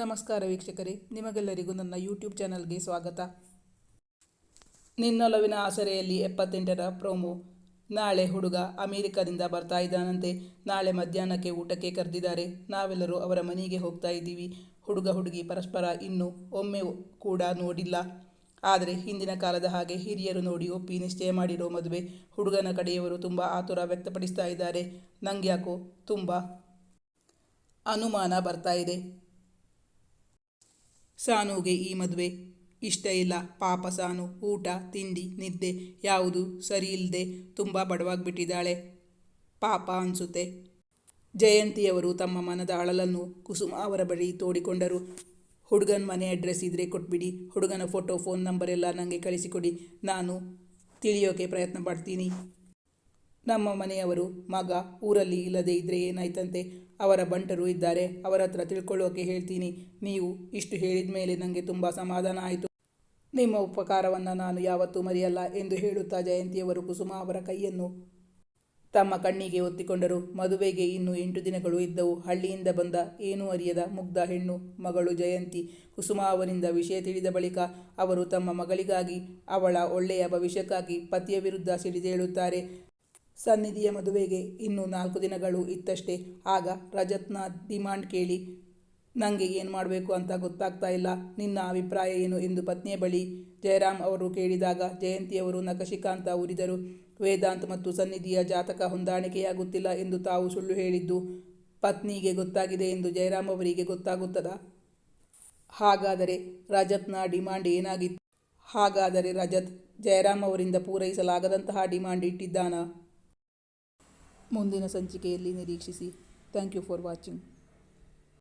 ನಮಸ್ಕಾರ ವೀಕ್ಷಕರೇ, ನಿಮಗೆಲ್ಲರಿಗೂ ನನ್ನ ಯೂಟ್ಯೂಬ್ ಚಾನಲ್ಗೆ ಸ್ವಾಗತ. ನಿನ್ನೊಲವಿನ ಆಸರೆಯಲ್ಲಿ ಎಪ್ಪತ್ತೆಂಟರ ಪ್ರೋಮೋ ನಾಳೆ ಹುಡುಗ ಅಮೆರಿಕದಿಂದ ಬರ್ತಾ ಇದ್ದಾನಂತೆ. ನಾಳೆ ಮಧ್ಯಾಹ್ನಕ್ಕೆ ಊಟಕ್ಕೆ ಕರೆದಿದ್ದಾರೆ. ನಾವೆಲ್ಲರೂ ಅವರ ಮನೆಗೆ ಹೋಗ್ತಾ ಇದ್ದೀವಿ. ಹುಡುಗ ಹುಡುಗಿ ಪರಸ್ಪರ ಇನ್ನೂ ಒಮ್ಮೆ ಕೂಡ ನೋಡಿಲ್ಲ. ಆದರೆ ಹಿಂದಿನ ಕಾಲದ ಹಾಗೆ ಹಿರಿಯರು ನೋಡಿ ಒಪ್ಪಿ ನಿಶ್ಚಯ ಮಾಡಿರೋ ಮದುವೆ ಹುಡುಗನ ಕಡೆಯವರು ತುಂಬ ಆತುರ ವ್ಯಕ್ತಪಡಿಸ್ತಾ ಇದ್ದಾರೆ. ನಂಗ್ಯಾಕೋ ತುಂಬ ಅನುಮಾನ ಬರ್ತಾ ಇದೆ. ಸಾನುಗೆ ಈ ಮದುವೆ. ಇಷ್ಟ ಇಲ್ಲ, ಪಾಪ ಸಾನು, ಊಟ, ತಿಂಡಿ, ನಿದ್ದೆ, ಯಾವುದು ಸರಿ ಇಲ್ಲದೆ ತುಂಬ ಬಡವಾಗ್ಬಿಟ್ಟಿದ್ದಾಳೆ. ಪಾಪ ಅನಿಸುತ್ತೆ. ಜಯಂತಿಯವರು ತಮ್ಮ ಮನದ ಅಳಲನ್ನು ಕುಸುಮ ಅವರ ಬಳಿ ತೋಡಿಕೊಂಡರು. ಹುಡುಗನ ಮನೆ ಅಡ್ರೆಸ್ ಇದ್ದರೆ ಕೊಟ್ಬಿಡಿ. ಹುಡುಗನ ಫೋಟೋ, ಫೋನ್ ನಂಬರ್ ಎಲ್ಲ ನನಗೆ ಕಳಿಸಿಕೊಡಿ. ನಾನು ತಿಳಿಯೋಕೆ ಪ್ರಯತ್ನ ಪಡ್ತೀನಿ. ನಮ್ಮ ಮನೆಯವರು, ಮಗ, ಊರಲ್ಲಿ ಇಲ್ಲದೆ ಇದ್ದರೆ ಏನಾಯ್ತಂತೆ? ಅವರ ಬಂಟರು ಇದ್ದಾರೆ, ಅವರ ಹತ್ರ ತಿಳ್ಕೊಳ್ಳೋಕೆ ಹೇಳ್ತೀನಿ. ನೀವು ಇಷ್ಟು ಹೇಳಿದ ಮೇಲೆ ನನಗೆ ತುಂಬ ಸಮಾಧಾನ ಆಯಿತು. ನಿಮ್ಮ ಉಪಕಾರವನ್ನು ನಾನು ಯಾವತ್ತೂ ಮರೆಯಲ್ಲ ಎಂದು ಹೇಳುತ್ತಾ ಜಯಂತಿಯವರು ಕುಸುಮ ಅವರ ಕೈಯನ್ನು ತಮ್ಮ ಕಣ್ಣಿಗೆ ಒತ್ತಿಕೊಂಡರು. ಮದುವೆಗೆ ಇನ್ನು ಎಂಟು ದಿನಗಳು ಇದ್ದವು. ಹಳ್ಳಿಯಿಂದ ಬಂದ ಏನೂ ಅರಿಯದ ಮುಗ್ಧ ಹೆಣ್ಣು ಮಗಳು ಜಯಂತಿ. ಕುಸುಮ ಅವರಿಂದ ವಿಷಯ ತಿಳಿದ ಬಳಿಕ ಅವರು ತಮ್ಮ ಮಗಳಿಗಾಗಿ ಅವಳ ಒಳ್ಳೆಯ ಭವಿಷ್ಯಕ್ಕಾಗಿ ಪತಿಯ ವಿರುದ್ಧ ಸಿಡಿದೇಳುತ್ತಾರೆ. ಸನ್ನಿಧಿಯ ಮದುವೆಗೆ ಇನ್ನೂ ನಾಲ್ಕು ದಿನಗಳು ಇತ್ತಷ್ಟೇ. ಆಗ ರಜತ್ನ ಡಿಮಾಂಡ್ ಕೇಳಿ ನನಗೆ ಏನು ಮಾಡಬೇಕು ಅಂತ ಗೊತ್ತಾಗ್ತಾ ಇಲ್ಲ. ನಿನ್ನ ಅಭಿಪ್ರಾಯ ಏನು? ಎಂದು ಪತ್ನಿಯ ಬಳಿ ಜಯರಾಮ್ ಅವರು ಕೇಳಿದಾಗ ಜಯಂತಿಯವರು ನಖಶಿಕಾಂತ ಊರಿದರು. ವೇದಾಂತ್ ಮತ್ತು ಸನ್ನಿಧಿಯ ಜಾತಕ ಹೊಂದಾಣಿಕೆಯಾಗುತ್ತಿಲ್ಲ ಎಂದು ತಾವು ಸುಳ್ಳು ಹೇಳಿದ್ದು ಪತ್ನಿಗೆ ಗೊತ್ತಾಗಿದೆ ಎಂದು ಜಯರಾಮ್ ಅವರಿಗೆ ಗೊತ್ತಾಗುತ್ತದಾ? ಹಾಗಾದರೆ ರಜತ್ನ ಡಿಮಾಂಡ್ ಏನಾಗಿತ್ತು? ಹಾಗಾದರೆ ರಜತ್ ಜಯರಾಮ್ ಅವರಿಂದ ಪೂರೈಸಲಾಗದಂತಹ ಡಿಮಾಂಡ್ ಇಟ್ಟಿದ್ದಾನಾ? ಮುಂದಿನ ಸಂಚಿಕೆಯಲ್ಲಿ ನಿರೀಕ್ಷಿಸಿ. Thank you for watching